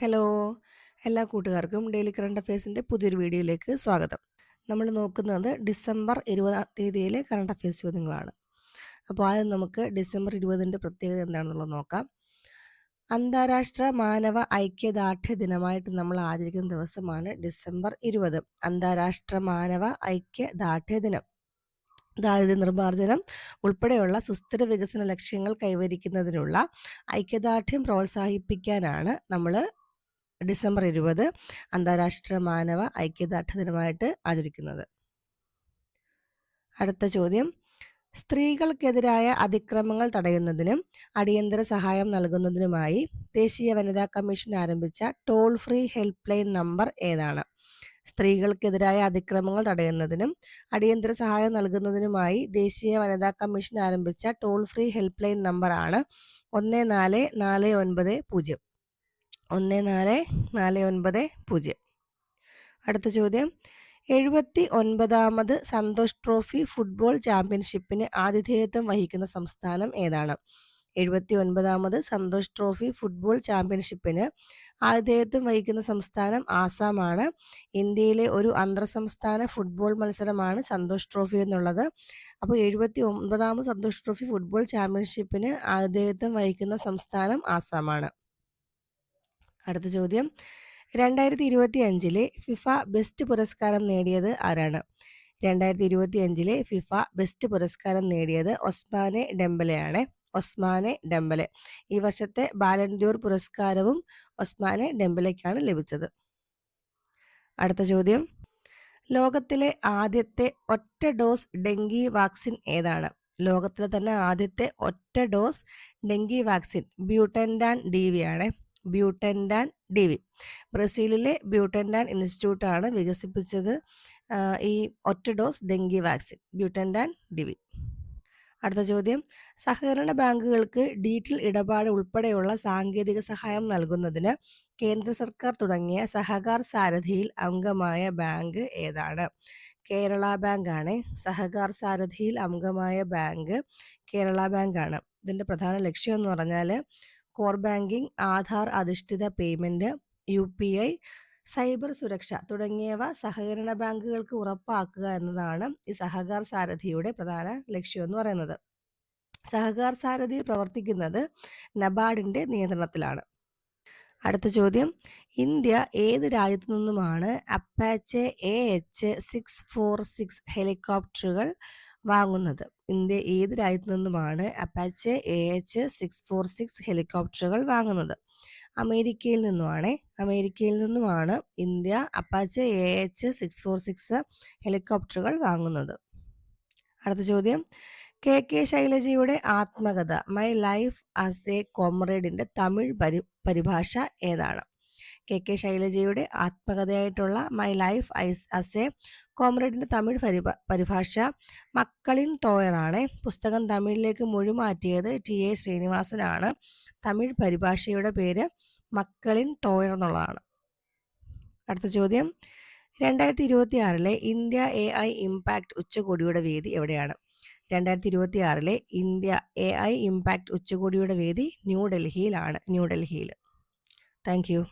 Hello. എല്ലാ കൂട്ടുകാർക്കും daily current അഫയേഴ്സിന്റെ പുതിയൊരു വീഡിയോയിലേക്ക് സ്വാഗതം. നമ്മൾ നോക്കുന്നത് ഡിസംബർ ഇരുപതാം തീയതിയിലെ കറണ്ട് അഫയേഴ്സ് ചോദ്യങ്ങളാണ്. അപ്പോൾ ആദ്യം നമുക്ക് ഡിസംബർ ഇരുപതിന്റെ പ്രത്യേകത എന്താണെന്നുള്ളത് നോക്കാം. അന്താരാഷ്ട്ര മാനവ ഐക്യദാർഢ്യ ദിനമായിട്ട് നമ്മൾ ആചരിക്കുന്ന ദിവസമാണ് ഡിസംബർ ഇരുപത്. അന്താരാഷ്ട്ര മാനവ ഐക്യദാർഢ്യ ദിനം. ദാരിദ്ര്യ നിർമ്മാർജനം ഉൾപ്പെടെയുള്ള സുസ്ഥിര വികസന ലക്ഷ്യങ്ങൾ കൈവരിക്കുന്നതിനുള്ള ഐക്യദാർഢ്യം പ്രോത്സാഹിപ്പിക്കാനാണ് നമ്മൾ ഡിസംബർ ഇരുപത് അന്താരാഷ്ട്ര മാനവ ഐക്യദാർഢ്യ ദിനമായിട്ട് ആചരിക്കുന്നത്. അടുത്ത ചോദ്യം. സ്ത്രീകൾക്കെതിരായ അതിക്രമങ്ങൾ തടയുന്നതിനും അടിയന്തര സഹായം നൽകുന്നതിനുമായി ദേശീയ വനിതാ കമ്മീഷൻ ആരംഭിച്ച toll free help line number ഏതാണ്? സ്ത്രീകൾക്കെതിരായ അതിക്രമങ്ങൾ തടയുന്നതിനും അടിയന്തര സഹായം നൽകുന്നതിനുമായി ദേശീയ വനിതാ കമ്മീഷൻ ആരംഭിച്ച ടോൾ ഫ്രീ ഹെൽപ്പ് ലൈൻ നമ്പറാണ് ഒന്ന് നാല് നാല് ഒൻപത് പൂജ്യം. ഒന്ന് നാല് നാല് ഒൻപത് പൂജ്യം. അടുത്ത ചോദ്യം. എഴുപത്തി ഒൻപതാമത് സന്തോഷ് ട്രോഫി ഫുട്ബോൾ ചാമ്പ്യൻഷിപ്പിന് ആതിഥേയത്വം വഹിക്കുന്ന സംസ്ഥാനം ഏതാണ്? എഴുപത്തി ഒൻപതാമത് സന്തോഷ് ട്രോഫി ഫുട്ബോൾ ചാമ്പ്യൻഷിപ്പിന് ആതിഥേയത്വം വഹിക്കുന്ന സംസ്ഥാനം ആസാമാണ്. ഇന്ത്യയിലെ ഒരു അന്തർ സംസ്ഥാന ഫുട്ബോൾ മത്സരമാണ് സന്തോഷ് ട്രോഫി എന്നുള്ളത്. അപ്പോൾ എഴുപത്തി ഒൻപതാമത് സന്തോഷ് ട്രോഫി ഫുട്ബോൾ ചാമ്പ്യൻഷിപ്പിന് ആതിഥേയത്വം വഹിക്കുന്ന സംസ്ഥാനം ആസാമാണ്. അടുത്ത ചോദ്യം. രണ്ടായിരത്തി ഇരുപത്തി അഞ്ചിലെ ഫിഫ ബെസ്റ്റ് പുരസ്കാരം നേടിയത് ആരാണ്? രണ്ടായിരത്തി ഇരുപത്തി അഞ്ചിലെ ഫിഫ ബെസ്റ്റ് പുരസ്കാരം നേടിയത് ഒസ്മാനെ ഡെംബലയാണ് ഒസ്മാനെ ഡെംബലെ ഈ വർഷത്തെ ബാലൻദ്യൂർ പുരസ്കാരവും ഒസ്മാനെ ഡെംബലയ്ക്കാണ് ലഭിച്ചത്. അടുത്ത ചോദ്യം. ലോകത്തിലെ ആദ്യത്തെ ഒറ്റ ഡോസ് ഡെങ്കി വാക്സിൻ ഏതാണ്? ലോകത്തിലെ തന്നെ ആദ്യത്തെ ഒറ്റ dose dengue vaccine Butantan D V ആണ് ബ്യൂട്ടൻഡാൻ ഡി വി ബ്രസീലിലെ ബ്യൂട്ടൻഡാൻ ആണ് വികസിപ്പിച്ചത് ഈ ഒറ്റ dose dengue vaccine Butantan D V അടുത്ത ചോദ്യം. സഹകരണ ബാങ്കുകൾക്ക് ഡിജിറ്റൽ ഇടപാട് ഉൾപ്പെടെയുള്ള സാങ്കേതിക സഹായം നൽകുന്നതിന് കേന്ദ്ര സർക്കാർ തുടങ്ങിയ സഹകാർ സാരഥിയിൽ അംഗമായ ബാങ്ക് ഏതാണ്? കേരള ബാങ്കാണ്. സഹകാർ സാരഥിയിൽ അംഗമായ ബാങ്ക് കേരള ബാങ്കാണ്. ഇതിന്റെ പ്രധാന ലക്ഷ്യം എന്ന് പറഞ്ഞാൽ കോർ ബാങ്കിംഗ് ആധാർ അധിഷ്ഠിത payment U P I cyber സുരക്ഷ തുടങ്ങിയവ സഹകരണ ബാങ്കുകൾക്ക് ഉറപ്പാക്കുക എന്നതാണ് ഈ സഹകാർ സാരഥിയുടെ പ്രധാന ലക്ഷ്യം എന്ന് പറയുന്നത്. സഹകാർ സാരഥി പ്രവർത്തിക്കുന്നത് നബാർഡിന്റെ നിയന്ത്രണത്തിലാണ്. അടുത്ത ചോദ്യം. ഇന്ത്യ ഏത് രാജ്യത്തു നിന്നുമാണ് Apache A H six four six ഹെലികോപ്റ്ററുകൾ വാങ്ങുന്നത്. ഇന്ത്യ ഏത് രാജ്യത്തു നിന്നുമാണ് Apache A H six four six ഹെലികോപ്റ്ററുകൾ വാങ്ങുന്നത്? അമേരിക്കയിൽ നിന്നുമാണ്. അമേരിക്കയിൽ നിന്നുമാണ് India Apache A H six four six ഹെലികോപ്റ്ററുകൾ വാങ്ങുന്നത്. അടുത്ത ചോദ്യം. കെ കെ ശൈലജയുടെ ആത്മകഥ മൈ ലൈഫ് ആസ് എ കോമ്രേഡിന്റെ തമിഴ് പരി പരിഭാഷ ഏതാണ്? കെ കെ ശൈലജയുടെ ആത്മകഥയായിട്ടുള്ള മൈ ലൈഫ് ഐസ് എ കോമ്രേഡിന്റെ തമിഴ് പരിഭ പരിഭാഷ മക്കളിൻ തോയറാണ് പുസ്തകം തമിഴിലേക്ക് മൊഴിമാറ്റിയത് ടി എ ശ്രീനിവാസനാണ്. തമിഴ് പരിഭാഷയുടെ പേര് മക്കളിൻ തോയർ എന്നുള്ളതാണ്. അടുത്ത ചോദ്യം. രണ്ടായിരത്തി ഇരുപത്തി ആറിലെ ഇന്ത്യ എ ഐ ഇമ്പാക്ട് ഉച്ചകോടിയുടെ വേദി എവിടെയാണ്? രണ്ടായിരത്തി ഇരുപത്തി ആറിലെ ഇന്ത്യ എ ഐ ഇമ്പാക്ട് ഉച്ചകോടിയുടെ വേദി ന്യൂഡൽഹിയിലാണ് ന്യൂഡൽഹിയിൽ താങ്ക് യു.